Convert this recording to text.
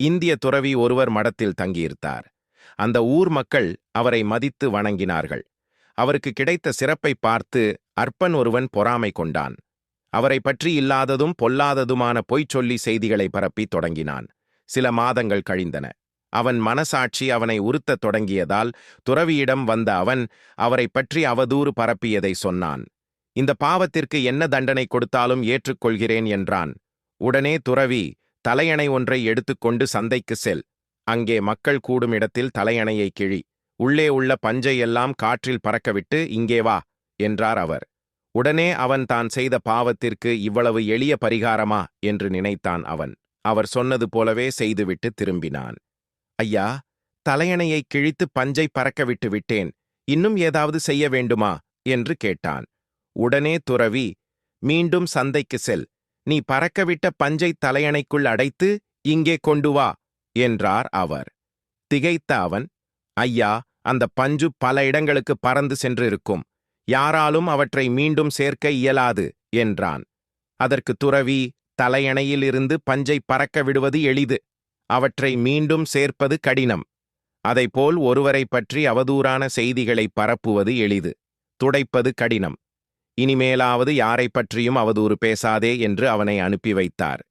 இந்திய துறவி ஒருவர் மடத்தில் தங்கியிருந்தார் அந்த ஊர் மக்கள் அவரை மதித்து வணங்கினார்கள். அவருக்கு கிடைத்த சிறப்பை பார்த்து அற்பன் ஒருவன் பொறாமை கொண்டான். அவரை பற்றி இல்லாததும் பொல்லாததுமான பொய்ச் சொல்லி செய்திகளை பரப்பித் தொடங்கினான். சில மாதங்கள் கழிந்தன. அவன் மனசாட்சி அவனை உறுத்தத் தொடங்கியதால் துறவியிடம் வந்த அவன் அவரைப் பற்றி அவதூறு பரப்பியதை சொன்னான். இந்த பாவத்திற்கு என்ன தண்டனை கொடுத்தாலும் ஏற்றுக்கொள்கிறேன் என்றான். உடனே துறவி தலையணை ஒன்றை எடுத்துக்கொண்டு சந்தைக்கு செல். அங்கே மக்கள் கூடும் இடத்தில் தலையணையை கிழி. உள்ளே உள்ள பஞ்சை எல்லாம் காற்றில் பறக்கவிட்டு இங்கே வா என்றார் அவர். உடனே அவன் தான் செய்த பாவத்திற்கு இவ்வளவு எளிய பரிகாரமா? என்று நினைத்தான் அவன். அவர் சொன்னது போலவே செய்துவிட்டு திரும்பினான். ஐயா தலையணையை கிழித்து பஞ்சை பறக்கவிட்டு விட்டேன். இன்னும் ஏதாவது செய்ய வேண்டுமா? என்று கேட்டான். உடனே துறவி மீண்டும் சந்தைக்கு செல். நீ பறக்கவிட்ட பஞ்சை தலையணைக்குள் அடைத்து இங்கே கொண்டு வா என்றார் அவர். திகைத்த அவன் ஐயா அந்த பஞ்சு பல இடங்களுக்கு பறந்து சென்றிருக்கும். யாராலும் அவற்றை மீண்டும் சேர்க்க இயலாது என்றான். அதற்கு துறவி தலையணையிலிருந்து பஞ்சை பறக்க விடுவது எளிது. அவற்றை மீண்டும் சேர்ப்பது கடினம். அதைப்போல் ஒருவரைப் பற்றி அவதூறான செய்திகளை பரப்புவது எளிது. துடைப்பது கடினம். இனிமேலாவது யாரைப் பற்றியும் அவதூறு பேசாதே என்று அவனை அனுப்பி வைத்தார்.